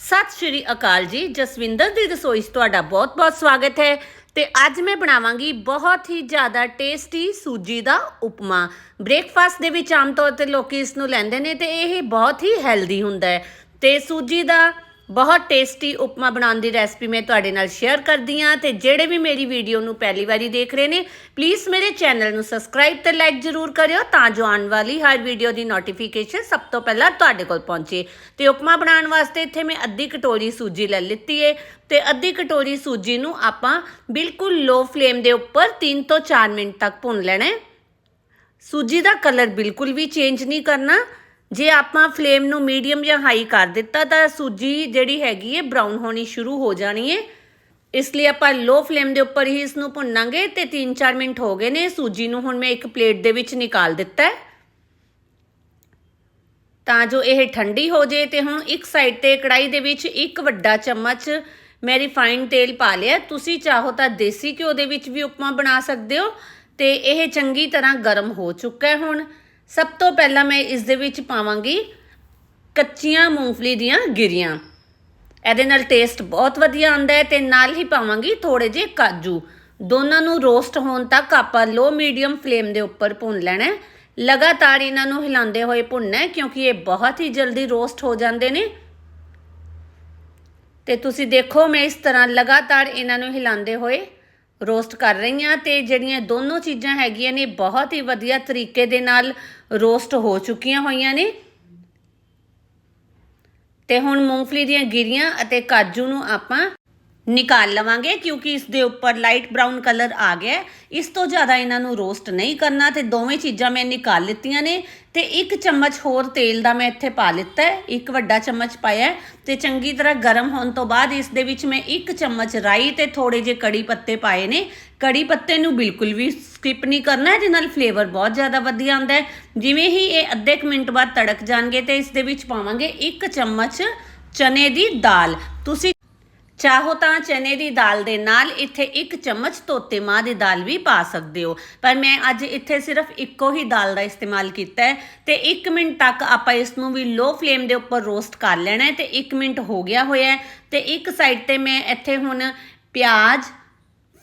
ਸਤਿ ਸ਼੍ਰੀ ਅਕਾਲ ਜੀ, ਜਸਵਿੰਦਰ ਦੀ ਰਸੋਈ 'ਚ ਤੁਹਾਡਾ ਬਹੁਤ-ਬਹੁਤ ਸਵਾਗਤ ਹੈ ਤੇ ਅੱਜ ਮੈਂ ਬਣਾਵਾਂਗੀ ਬਹੁਤ ਹੀ ਜ਼ਿਆਦਾ ਟੇਸਟੀ ਸੂਜੀ ਦਾ ਉਪਮਾ। ਬ੍ਰੇਕਫਾਸਟ ਦੇ ਵਿੱਚ ਆਮ ਤੌਰ ਤੇ ਲੋਕੀ ਇਸ ਨੂੰ ਲੈਂਦੇ ਨੇ ਤੇ ਇਹ ਬਹੁਤ ਹੀ ਹੈਲਦੀ ਹੁੰਦਾ ਹੈ ਤੇ ਸੂਜੀ ਦਾ ਬਹੁਤ ਟੇਸਟੀ ਉਪਮਾ ਬਣਾਉਣ ਦੀ ਰੈਸਪੀ ਮੈਂ ਤੁਹਾਡੇ ਨਾਲ ਸ਼ੇਅਰ ਕਰਦੀ ਹਾਂ ਤੇ ਜਿਹੜੇ ਵੀ ਮੇਰੀ ਵੀਡੀਓ ਨੂੰ ਪਹਿਲੀ ਵਾਰੀ ਦੇਖ ਰਹੇ ਨੇ ਪਲੀਜ਼ ਮੇਰੇ ਚੈਨਲ ਨੂੰ ਸਬਸਕ੍ਰਾਈਬ ਤੇ ਲਾਈਕ ਜ਼ਰੂਰ ਕਰਿਓ ਤਾਂ ਜੋ ਆਉਣ ਵਾਲੀ ਹਰ ਵੀਡੀਓ ਦੀ ਨੋਟੀਫਿਕੇਸ਼ਨ ਸਭ ਤੋਂ ਪਹਿਲਾਂ ਤੁਹਾਡੇ ਕੋਲ ਪਹੁੰਚੇ। ਤੇ ਉਪਮਾ ਬਣਾਉਣ ਵਾਸਤੇ ਇੱਥੇ ਮੈਂ ਅੱਧੀ ਕਟੋਰੀ ਸੂਜੀ ਲੈ ਲਿੱਤੀ ਏ ਤੇ ਅੱਧੀ ਕਟੋਰੀ ਸੂਜੀ ਨੂੰ ਆਪਾਂ ਬਿਲਕੁਲ ਲੋ ਫਲੇਮ ਦੇ ਉੱਪਰ 3 ਤੋਂ 4 ਮਿੰਟ ਤੱਕ ਭੁੰਨ ਲੈਣਾ ਹੈ ਸੂਜੀ ਦਾ ਕਲਰ ਬਿਲਕੁਲ ਵੀ ਚੇਂਜ ਨਹੀਂ ਕਰਨਾ। ਜੇ ਆਪਾਂ ਫਲੇਮ ਨੂੰ ਮੀਡੀਅਮ ਜਾਂ ਹਾਈ ਕਰ ਦਿੱਤਾ, ਤਾਂ ਸੂਜੀ ਜਿਹੜੀ ਹੈਗੀ ਹੈ ਬਰਾਊਨ ਹੋਣੀ ਸ਼ੁਰੂ ਹੋ ਜਾਣੀ ਹੈ ਇਸ ਲਈ ਆਪਾਂ ਲੋ ਫਲੇਮ ਦੇ ਉੱਪਰ ਹੀ ਇਸ ਨੂੰ ਭੁੰਨਾਂਗੇ ਤੇ 3-4 ਮਿੰਟ ਹੋ ਗਏ ਨੇ। ਸੂਜੀ ਨੂੰ ਹੁਣ ਮੈਂ ਇੱਕ ਪਲੇਟ ਦੇ ਵਿੱਚ ਨਿਕਾਲ ਦਿੱਤਾ ਹੈ। ਤਾਂ ਜੋ ਇਹ ਠੰਡੀ ਹੋ ਜੇ ਤੇ ਹੁਣ ਇੱਕ ਸਾਈਡ ਤੇ ਕੜਾਈ ਦੇ ਵਿੱਚ ਇੱਕ ਵੱਡਾ ਚਮਚ ਮੈਂ ਰਿਫਾਈਨਡ ਤੇਲ ਪਾ ਲਿਆ। ਤੁਸੀਂ ਚਾਹੋ ਤਾਂ ਦੇਸੀ ਘਿਓ ਦੇ ਵਿੱਚ ਵੀ ਉਪਮਾ ਬਣਾ ਸਕਦੇ ਹੋ ਤੇ ਇਹ ਚੰਗੀ ਤਰ੍ਹਾਂ ਗਰਮ ਹੋ ਚੁੱਕਾ ਹੈ ਹੁਣ। ਸਭ ਤੋਂ ਪਹਿਲਾਂ ਮੈਂ ਇਸ ਦੇ ਵਿੱਚ ਪਾਵਾਂਗੀ ਕੱਚੀਆਂ ਮੂੰਗਫਲੀ ਦੀਆਂ ਗਿਰੀਆਂ। ਇਹਦੇ ਨਾਲ ਟੇਸਟ ਬਹੁਤ ਵਧੀਆ ਆਉਂਦਾ ਹੈ ਤੇ ਨਾਲ ਹੀ ਪਾਵਾਂਗੀ ਥੋੜੇ ਜਿਹੇ ਕਾਜੂ। ਦੋਨਾਂ ਨੂੰ ਰੋਸਟ ਹੋਣ ਤੱਕ ਆਪਾਂ ਲੋ ਮੀਡੀਅਮ ਫਲੇਮ ਦੇ ਉੱਪਰ ਭੁੰਨ ਲੈਣਾ ਹੈ। ਲਗਾਤਾਰ ਇਹਨਾਂ ਨੂੰ ਹਿਲਾਉਂਦੇ ਹੋਏ ਭੁੰਨਣਾ ਹੈ ਕਿਉਂਕਿ ਇਹ ਬਹੁਤ ਹੀ ਜਲਦੀ ਰੋਸਟ ਹੋ ਜਾਂਦੇ ਨੇ। ਤੇ ਤੁਸੀਂ ਦੇਖੋ ਮੈਂ ਇਸ ਤਰ੍ਹਾਂ ਲਗਾਤਾਰ ਇਹਨਾਂ ਨੂੰ ਹਿਲਾਉਂਦੇ ਹੋਏ ਰੋਸਟ ਕਰ ਰਹੀ ਹਾਂ ਤੇ ਜਿਹੜੀਆਂ ਦੋਨੋਂ ਚੀਜ਼ਾਂ ਹੈਗੀਆਂ ਨੇ, ਬਹੁਤ ਹੀ ਵਧੀਆ ਤਰੀਕੇ ਦੇ ਨਾਲ ਰੋਸਟ ਹੋ ਚੁੱਕੀਆਂ ਹੋਈਆਂ ਨੇ। ਤੇ ਹੁਣ ਮੂੰਗਫਲੀ ਦੀਆਂ ਗਿਰੀਆਂ ਅਤੇ ਕਾਜੂ ਨੂੰ ਆਪਾਂ ਨਿਕਾਲ ਲਵਾਂਗੇ ਕਿਉਂਕਿ ਇਸ ਦੇ ਉੱਪਰ ਲਾਈਟ ਬ੍ਰਾਊਨ ਕਲਰ ਆ ਗਿਆ ਇਸ ਤੋਂ ਜ਼ਿਆਦਾ ਇਹਨਾਂ ਨੂੰ ਰੋਸਟ ਨਹੀਂ ਕਰਨਾ ਤੇ ਦੋਵੇਂ ਚੀਜ਼ਾਂ ਮੈਂ ਨਿਕਾਲ ਲਿੱਤੀਆਂ ਨੇ ਤੇ ਇੱਕ ਚਮਚ ਹੋਰ ਤੇਲ ਦਾ ਮੈਂ ਇੱਥੇ ਪਾ ਲਿੱਤਾ ਹੈ। ਇੱਕ ਵੱਡਾ ਚਮਚ ਪਾਇਆ ਹੈ ਤੇ ਚੰਗੀ ਤਰ੍ਹਾਂ ਗਰਮ ਹੋਣ ਤੋਂ ਬਾਅਦ ਇਸ ਦੇ ਵਿੱਚ ਮੈਂ ਇੱਕ ਚਮਚ ਰਾਈ ਤੇ ਥੋੜੇ ਜਿਹੇ ਕੜੀ ਪੱਤੇ ਪਾਏ ਨੇ। ਕੜੀ ਪੱਤੇ ਨੂੰ ਬਿਲਕੁਲ ਵੀ ਸਕਿਪ ਨਹੀਂ ਕਰਨਾ, ਇਹਦੇ ਨਾਲ ਫਲੇਵਰ ਬਹੁਤ ਜ਼ਿਆਦਾ ਵਧੀਆ ਆਉਂਦਾ ਹੈ। ਜਿਵੇਂ ਹੀ ਇਹ ਅੱਧੇ ਕੁ ਮਿੰਟ ਬਾਅਦ ਤੜਕ ਜਾਣਗੇ ਤੇ ਇਸ ਦੇ ਵਿੱਚ ਪਾਵਾਂਗੇ ਇੱਕ ਚਮਚ ਚਨੇ ਦੀ ਦਾਲ। ਤੁਸੀਂ ਚਾਹੋ ਤਾਂ ਚਨੇ ਦੀ ਦਾਲ ਦੇ ਨਾਲ ਇੱਥੇ ਇੱਕ ਚਮਚ ਤੋਤੇ ਮਾਂ ਦੀ ਦਾਲ ਵੀ ਪਾ ਸਕਦੇ ਹੋ। ਪਰ ਮੈਂ ਅੱਜ ਇੱਥੇ ਸਿਰਫ ਇੱਕੋ ਹੀ ਦਾਲ ਦਾ ਇਸਤੇਮਾਲ ਕੀਤਾ ਹੈ ਤੇ 1 ਮਿੰਟ ਤੱਕ ਆਪਾਂ ਇਸ ਨੂੰ ਵੀ ਲੋ ਫਲੇਮ ਦੇ ਉੱਪਰ ਰੋਸਟ ਕਰ ਲੈਣਾ ਹੈ ਤੇ 1 ਮਿੰਟ ਹੋ ਗਿਆ ਹੋਇਆ ਹੈ ਤੇ ਇੱਕ ਸਾਈਡ ਤੇ ਮੈਂ ਇੱਥੇ ਹੁਣ ਪਿਆਜ਼,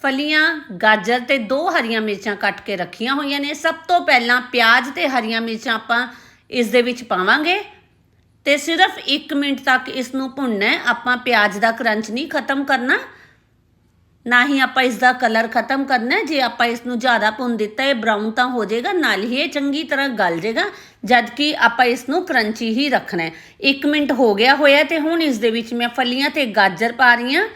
ਫਲੀਆਂ, ਗਾਜਰ ਤੇ ਦੋ ਹਰੀਆਂ ਮਿਰਚਾਂ ਕੱਟ ਕੇ ਰੱਖੀਆਂ ਹੋਈਆਂ ਨੇ। ਸਭ ਤੋਂ ਪਹਿਲਾਂ ਪਿਆਜ਼ ਤੇ ਹਰੀਆਂ ਮਿਰਚਾਂ ਆਪਾਂ ਇਸ ਦੇ ਵਿੱਚ ਪਾਵਾਂਗੇ। ਤੇ ਸਿਰਫ 1 ਮਿੰਟ ਤੱਕ ਇਸ ਨੂੰ ਭੁੰਨਣਾ ਹੈ। ਆਪਾਂ ਪਿਆਜ਼ ਦਾ ਕਰੰਚ ਨਹੀਂ ਖਤਮ ਕਰਨਾ। ਨਾ ਹੀ ਆਪਾਂ ਇਸ ਦਾ ਕਲਰ ਖਤਮ ਕਰਨਾ ਜੇ ਆਪਾਂ ਇਸ ਨੂੰ ਜ਼ਿਆਦਾ ਭੁੰਨ ਦਿੱਤਾ, ਇਹ ਬਰਾਊਨ ਤਾਂ ਹੋ ਜਾਏਗਾ। ਨਾਲ ਹੀ ਇਹ ਚੰਗੀ ਤਰ੍ਹਾਂ ਗਲ ਜਾਏਗਾ ਜਦ ਕਿ ਆਪਾਂ ਇਸ ਨੂੰ ਕਰੰਚੀ ਹੀ ਰੱਖਣਾ ਹੈ। 1 ਮਿੰਟ ਹੋ ਗਿਆ ਹੋਇਆ ਤੇ ਹੁਣ ਇਸ ਦੇ ਵਿੱਚ ਮੈਂ ਫਲੀਆਂ ਤੇ ਗਾਜਰ ਪਾ ਰਹੀ ਹਾਂ।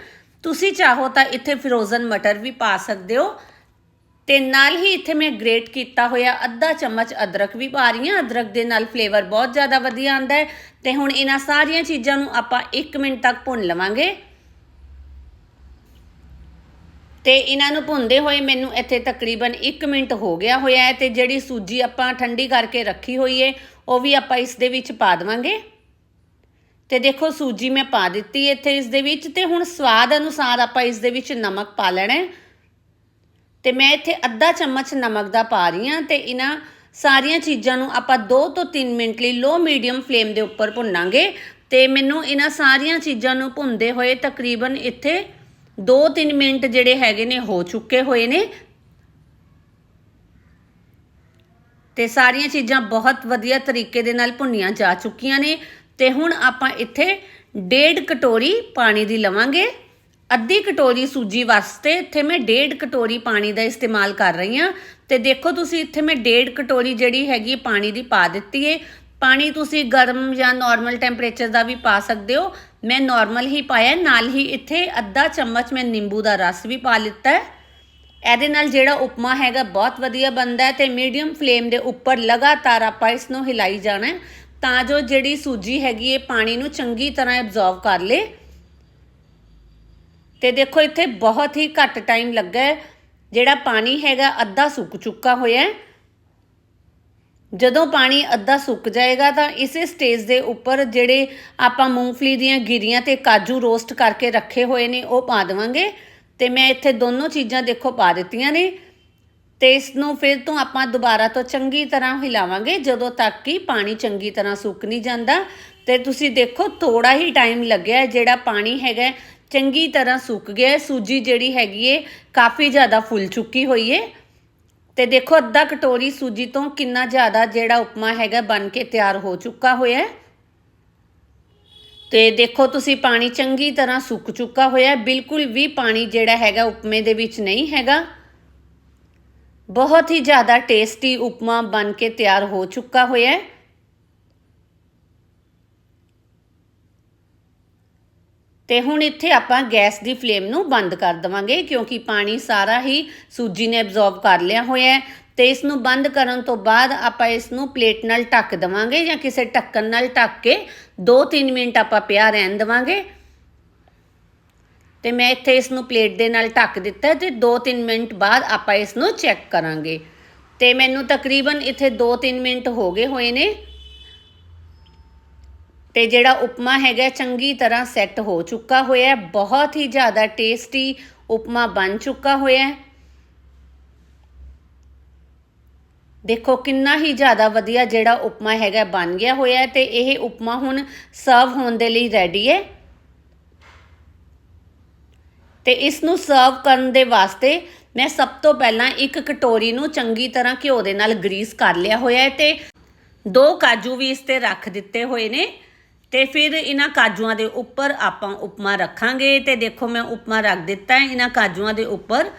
ਤੁਸੀਂ ਚਾਹੋ ਤਾਂ ਇੱਥੇ ਫਰੋਜ਼ਨ ਮਟਰ ਵੀ ਪਾ ਸਕਦੇ ਹੋ। ਤੇ ਨਾਲ ਹੀ ਇੱਥੇ ਮੈਂ ਗ੍ਰੇਟ ਕੀਤਾ ਹੋਇਆ, ਅੱਧਾ ਚਮਚ ਅਦਰਕ ਵੀ ਪਾ ਰਹੀ ਹਾਂ। ਅਦਰਕ ਦੇ ਨਾਲ ਫਲੇਵਰ ਬਹੁਤ ਜ਼ਿਆਦਾ ਵਧੀਆ ਆਉਂਦਾ ਹੈ। ਤੇ ਹੁਣ ਇਹਨਾਂ ਸਾਰੀਆਂ ਚੀਜ਼ਾਂ ਨੂੰ ਆਪਾਂ 1 ਮਿੰਟ ਤੱਕ ਭੁੰਨ ਲਵਾਂਗੇ। ਤੇ ਇਹਨਾਂ ਨੂੰ ਭੁੰਨਦੇ ਹੋਏ ਮੈਨੂੰ ਇੱਥੇ ਤਕਰੀਬਨ 1 ਮਿੰਟ ਹੋ ਗਿਆ ਹੋਇਆ ਹੈ ਤੇ ਜਿਹੜੀ ਸੂਜੀ ਆਪਾਂ ਠੰਡੀ ਕਰਕੇ ਰੱਖੀ ਹੋਈ ਹੈ, ਉਹ ਵੀ ਆਪਾਂ ਇਸ ਦੇ ਵਿੱਚ ਪਾ ਦੇਵਾਂਗੇ। ਤੇ ਦੇਖੋ, ਸੂਜੀ ਮੈਂ ਪਾ ਦਿੱਤੀ ਇੱਥੇ ਇਸ ਦੇ ਵਿੱਚ ਤੇ ਹੁਣ ਸਵਾਦ ਅਨੁਸਾਰ ਆਪਾਂ ਇਸ ਦੇ ਵਿੱਚ ਨਮਕ ਪਾ ਲੈਣਾ ਹੈ। ਤੇ ਮੈਂ ਇੱਥੇ ਅੱਧਾ ਚਮਚ ਨਮਕ ਦਾ ਪਾ ਰਹੀ ਹਾਂ ਤੇ ਇਹਨਾਂ ਸਾਰੀਆਂ ਚੀਜ਼ਾਂ ਨੂੰ ਆਪਾਂ 2 ਤੋਂ 3 ਮਿੰਟ ਲਈ ਲੋ ਮੀਡੀਅਮ ਫਲੇਮ ਦੇ ਉੱਪਰ ਭੁੰਨਾਂਗੇ ਤੇ ਮੈਨੂੰ ਇਹਨਾਂ ਸਾਰੀਆਂ ਚੀਜ਼ਾਂ ਨੂੰ ਭੁੰਨਦੇ ਹੋਏ ਤਕਰੀਬਨ ਇੱਥੇ 2-3 ਮਿੰਟ ਜਿਹੜੇ ਹੈਗੇ ਨੇ ਹੋ ਚੁੱਕੇ ਹੋਏ ਨੇ। ਤੇ ਸਾਰੀਆਂ ਚੀਜ਼ਾਂ ਬਹੁਤ ਵਧੀਆ ਤਰੀਕੇ ਦੇ ਨਾਲ ਭੁੰਨੀਆਂ ਜਾ ਚੁੱਕੀਆਂ ਨੇ ਤੇ ਹੁਣ ਆਪਾਂ ਇੱਥੇ ਡੇਢ ਕਟੋਰੀ ਪਾਣੀ ਦੀ ਲਵਾਂਗੇ। ਅੱਧੀ ਕਟੋਰੀ ਸੂਜੀ ਵਾਸਤੇ ਇੱਥੇ ਮੈਂ ਡੇਢ ਕਟੋਰੀ ਪਾਣੀ ਦਾ ਇਸਤੇਮਾਲ ਕਰ ਰਹੀ ਹਾਂ। ਤੇ ਦੇਖੋ ਤੁਸੀਂ ਇੱਥੇ ਮੈਂ ਡੇਢ ਕਟੋਰੀ ਜਿਹੜੀ ਹੈਗੀ ਪਾਣੀ ਦੀ ਪਾ ਦਿੱਤੀ ਏ। ਪਾਣੀ ਤੁਸੀਂ ਗਰਮ ਜਾਂ ਨਾਰਮਲ ਟੈਂਪਰੇਚਰ ਦਾ ਵੀ ਪਾ ਸਕਦੇ ਹੋ। ਮੈਂ ਨਾਰਮਲ ਹੀ ਪਾਇਆ ਨਾਲ ਹੀ ਇੱਥੇ ਅੱਧਾ ਚਮਚ ਮੈਂ ਨਿੰਬੂ ਦਾ ਰਸ ਵੀ ਪਾ ਲਿੱਤਾ ਹੈ। ਇਹਦੇ ਨਾਲ ਜਿਹੜਾ ਉਪਮਾ ਹੈਗਾ ਬਹੁਤ ਵਧੀਆ ਬਣਦਾ ਹੈ ਤੇ ਮੀਡੀਅਮ ਫਲੇਮ ਦੇ ਉੱਪਰ ਲਗਾਤਾਰ ਆਪਾਂ ਇਸ ਨੂੰ ਹਿਲਾਈ ਜਾਣਾ ਤਾਂ ਜੋ ਜਿਹੜੀ ਸੂਜੀ ਹੈਗੀ ਇਹ ਪਾਣੀ ਨੂੰ ਚੰਗੀ ਤਰ੍ਹਾਂ ਐਬਜ਼ੌਰਬ ਕਰ ਲੇ ਤੇ ਦੇਖੋ ਇੱਥੇ ਬਹੁਤ ਹੀ ਘੱਟ ਟਾਈਮ ਲੱਗਾ ਜਿਹੜਾ ਪਾਣੀ ਹੈਗਾ, ਅੱਧਾ ਸੁੱਕ ਚੁੱਕਾ ਹੋਇਆ ਜਦੋਂ ਪਾਣੀ ਅੱਧਾ ਸੁੱਕ ਜਾਏਗਾ ਤਾਂ ਇਸੇ ਸਟੇਜ ਦੇ ਉੱਪਰ ਜਿਹੜੇ ਆਪਾਂ ਮੂੰਗਫਲੀ ਦੀਆਂ ਗਿਰੀਆਂ ਤੇ ਕਾਜੂ ਰੋਸਟ ਕਰਕੇ ਰੱਖੇ ਹੋਏ ਨੇ, ਉਹ ਪਾ ਦੇਵਾਂਗੇ। ਤੇ ਮੈਂ ਇੱਥੇ ਦੋਨੋਂ ਚੀਜ਼ਾਂ ਦੇਖੋ ਪਾ ਦਿੱਤੀਆਂ ਨੇ। ਤੇ ਇਸ ਨੂੰ ਫਿਰ ਤੋਂ ਆਪਾਂ ਦੁਬਾਰਾ ਤੋਂ ਚੰਗੀ ਤਰ੍ਹਾਂ ਹਿਲਾਵਾਂਗੇ, ਜਦੋਂ ਤੱਕ ਕਿ ਪਾਣੀ ਚੰਗੀ ਤਰ੍ਹਾਂ ਸੁੱਕ ਨਹੀਂ ਜਾਂਦਾ। ਤੇ ਤੁਸੀਂ ਦੇਖੋ ਥੋੜਾ ਹੀ ਟਾਈਮ ਲੱਗਿਆ ਜਿਹੜਾ ਪਾਣੀ ਹੈਗਾ ਚੰਗੀ ਤਰ੍ਹਾਂ ਸੁੱਕ ਗਿਆ ਸੂਜੀ ਜਿਹੜੀ ਹੈਗੀ ਏ, ਕਾਫੀ ਜ਼ਿਆਦਾ ਫੁੱਲ ਚੁੱਕੀ ਹੋਈ ਏ। ਤੇ ਦੇਖੋ, ਅੱਧਾ ਕਟੋਰੀ ਸੂਜੀ ਤੋਂ ਕਿੰਨਾ ਜ਼ਿਆਦਾ ਜਿਹੜਾ ਉਪਮਾ ਹੈਗਾ ਬਣ ਕੇ ਤਿਆਰ ਹੋ ਚੁੱਕਾ ਹੋਇਆ ਹੈ। ਤੇ ਦੇਖੋ, ਤੁਸੀਂ ਪਾਣੀ ਚੰਗੀ ਤਰ੍ਹਾਂ ਸੁੱਕ ਚੁੱਕਾ ਹੋਇਆ ਬਿਲਕੁਲ ਵੀ ਪਾਣੀ ਜਿਹੜਾ ਹੈਗਾ ਉਪਮੇ ਦੇ ਵਿੱਚ ਨਹੀਂ ਹੈਗਾ। ਬਹੁਤ ਹੀ ਜ਼ਿਆਦਾ ਟੇਸਟੀ ਉਪਮਾ ਬਣ ਕੇ ਤਿਆਰ ਹੋ ਚੁੱਕਾ ਹੋਇਆ ਹੈ। ਤੇ ਹੁਣ ਇੱਥੇ ਆਪਾਂ ਗੈਸ ਦੀ ਫਲੇਮ ਨੂੰ ਬੰਦ ਕਰ ਦਵਾਂਗੇ, ਕਿਉਂਕਿ ਪਾਣੀ ਸਾਰਾ ਹੀ ਸੂਜੀ ਨੇ ਐਬਜ਼ੌਰਬ ਕਰ ਲਿਆ ਹੋਇਆ ਹੈ। ਤੇ ਇਸ ਨੂੰ ਬੰਦ ਕਰਨ ਤੋਂ ਬਾਅਦ ਆਪਾਂ ਇਸ ਨੂੰ ਪਲੇਟ ਨਾਲ ਢੱਕ ਦਵਾਂਗੇ ਜਾਂ ਕਿਸੇ ਢੱਕਣ ਨਾਲ ਢੱਕ ਕੇ 2-3 ਮਿੰਟ ਆਪਾਂ ਪਿਆ ਰਹਿਣ ਦਵਾਂਗੇ। ਤੇ ਮੈਂ ਇੱਥੇ ਇਸ ਨੂੰ ਪਲੇਟ ਦੇ ਨਾਲ ਢੱਕ ਦਿੱਤਾ ਹੈ ਤੇ 2-3 ਮਿੰਟ ਬਾਅਦ ਆਪਾਂ ਇਸ ਨੂੰ ਚੈੱਕ ਕਰਾਂਗੇ। ਤੇ ਮੈਨੂੰ ਤਕਰੀਬਨ ਇੱਥੇ 2-3 ਮਿੰਟ ਹੋ ਗਏ ਹੋਏ ਨੇ। ਤੇ ਜਿਹੜਾ ਉਪਮਾ ਹੈਗਾ, ਚੰਗੀ ਤਰ੍ਹਾਂ ਸੈੱਟ ਹੋ ਚੁੱਕਾ ਹੋਇਆ ਹੈ। ਬਹੁਤ ਹੀ ਜ਼ਿਆਦਾ ਟੇਸਟੀ ਉਪਮਾ ਬਣ ਚੁੱਕਾ ਹੋਇਆ ਹੈ। ਦੇਖੋ, ਕਿੰਨਾ ਹੀ ਜ਼ਿਆਦਾ ਵਧੀਆ ਜਿਹੜਾ ਉਪਮਾ ਹੈਗਾ ਬਣ ਗਿਆ ਹੋਇਆ ਹੈ ਤੇ ਇਹ ਉਪਮਾ ਹੁਣ ਸਰਵ ਹੋਣ ਦੇ ਲਈ ਰੈਡੀ ਹੈ। ਤੇ ਇਸ ਨੂੰ ਸਰਵ ਕਰਨ ਦੇ ਵਾਸਤੇ ਮੈਂ ਸਭ ਤੋਂ ਪਹਿਲਾਂ ਇੱਕ ਕਟੋਰੀ ਨੂੰ ਚੰਗੀ ਤਰ੍ਹਾਂ ਘਿਓ ਦੇ ਨਾਲ ਗਰੀਸ ਕਰ ਲਿਆ ਹੋਇਆ ਹੈ ਤੇ ਦੋ ਕਾਜੂ ਵੀ ਇਸ ਤੇ ਰੱਖ ਦਿੱਤੇ ਹੋਏ ਨੇ। ਤੇ ਫਿਰ ਇਹਨਾਂ ਕਾਜੂਆਂ ਦੇ ਉੱਪਰ ਆਪਾਂ ਉਪਮਾ ਰੱਖਾਂਗੇ ਤੇ ਦੇਖੋ ਮੈਂ ਉਪਮਾ ਰੱਖ ਦਿੱਤਾ ਹੈ, ਇਹਨਾਂ ਕਾਜੂਆਂ ਦੇ ਉੱਪਰ।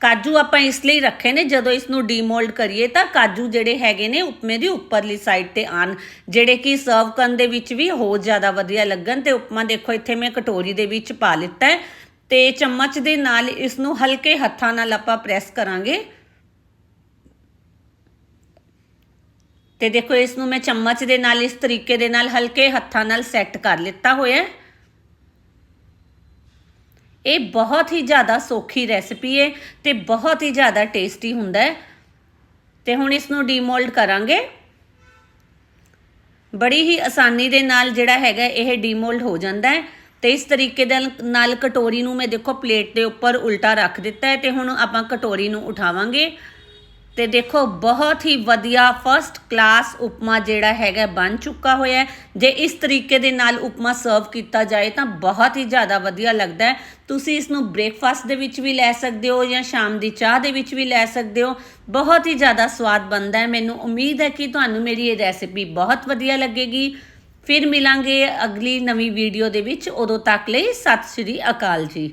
ਕਾਜੂ ਆਪਾਂ ਇਸ ਲਈ ਰੱਖੇ ਨੇ, ਜਦੋਂ ਇਸ ਨੂੰ ਡੀਮੋਲਡ ਕਰੀਏ ਤਾਂ ਕਾਜੂ ਜਿਹੜੇ ਹੈਗੇ ਨੇ ਉਪਮੇ ਦੀ ਉੱਪਰਲੀ ਸਾਈਡ ਤੇ ਆਣ ਜਿਹੜੇ ਕਿ ਸਰਵ ਕਰਨ ਦੇ ਵਿੱਚ ਵੀ ਹੋਰ ਜ਼ਿਆਦਾ ਵਧੀਆ ਲੱਗਣ ਤੇ ਉਪਮਾ ਦੇਖੋ ਇੱਥੇ ਮੈਂ ਕਟੋਰੀ ਦੇ ਵਿੱਚ ਪਾ ਲਿੱਤਾ ਹੈ ਤੇ ਚਮਚ ਦੇ ਨਾਲ ਇਸ ਨੂੰ ਹਲਕੇ ਹੱਥਾਂ ਨਾਲ ਆਪਾਂ ਪ੍ਰੈਸ ਕਰਾਂਗੇ। ਤੇ ਦੇਖੋ, ਇਸ ਨੂੰ ਮੈਂ ਚਮਚ ਦੇ ਨਾਲ, ਇਸ ਤਰੀਕੇ ਦੇ ਨਾਲ ਹਲਕੇ ਹੱਥਾਂ ਨਾਲ ਸੈੱਟ ਕਰ ਲਿੱਤਾ ਹੋਇਆ ਹੈ। ਇਹ ਬਹੁਤ ਹੀ ਜ਼ਿਆਦਾ ਸੌਖੀ ਰੈਸਪੀ ਹੈ ਤੇ ਬਹੁਤ ਹੀ ਜ਼ਿਆਦਾ ਟੇਸਟੀ ਹੁੰਦਾ ਹੈ। ਤੇ ਹੁਣ ਇਸ ਨੂੰ ਡੀਮੋਲਡ ਕਰਾਂਗੇ। ਬੜੀ ਹੀ ਆਸਾਨੀ ਦੇ ਨਾਲ ਜਿਹੜਾ ਹੈਗਾ ਇਹ ਡੀਮੋਲਡ ਹੋ ਜਾਂਦਾ ਹੈ। ਤੇ ਇਸ ਤਰੀਕੇ ਦੇ ਨਾਲ ਕਟੋਰੀ ਨੂੰ ਮੈਂ ਦੇਖੋ ਪਲੇਟ ਦੇ ਉੱਪਰ ਉਲਟਾ ਰੱਖ ਦਿੱਤਾ ਹੈ ਤੇ ਹੁਣ ਆਪਾਂ ਕਟੋਰੀ ਨੂੰ ਉਠਾਵਾਂਗੇ। ਤੇ ਦੇਖੋ, ਬਹੁਤ ਹੀ ਵਧੀਆ ਫਰਸਟ ਕਲਾਸ ਉਪਮਾ ਜਿਹੜਾ ਹੈਗਾ ਬਣ ਚੁੱਕਾ ਹੋਇਆ ਹੈ। ਜੇ ਇਸ ਤਰੀਕੇ ਦੇ ਨਾਲ ਉਪਮਾ ਸਰਵ ਕੀਤਾ ਜਾਏ ਤਾਂ ਬਹੁਤ ਹੀ ਜ਼ਿਆਦਾ ਵਧੀਆ ਲੱਗਦਾ ਹੈ। ਤੁਸੀਂ ਇਸ ਨੂੰ ਬ੍ਰੇਕਫਾਸਟ ਦੇ ਵਿੱਚ ਵੀ ਲੈ ਸਕਦੇ ਹੋ ਜਾਂ ਸ਼ਾਮ ਦੀ ਚਾਹ ਦੇ ਵਿੱਚ ਵੀ ਲੈ ਸਕਦੇ ਹੋ। ਬਹੁਤ ਹੀ ਜ਼ਿਆਦਾ ਸਵਾਦ ਬਣਦਾ ਹੈ। ਮੈਨੂੰ ਉਮੀਦ ਹੈ ਕਿ ਤੁਹਾਨੂੰ ਮੇਰੀ ਇਹ ਰੈਸਿਪੀ ਬਹੁਤ ਵਧੀਆ ਲੱਗੇਗੀ। ਫਿਰ ਮਿਲਾਂਗੇ ਅਗਲੀ ਨਵੀਂ ਵੀਡੀਓ ਦੇ ਵਿੱਚ। ਉਦੋਂ ਤੱਕ ਲਈ ਸਤਿ ਸ਼੍ਰੀ ਅਕਾਲ ਜੀ।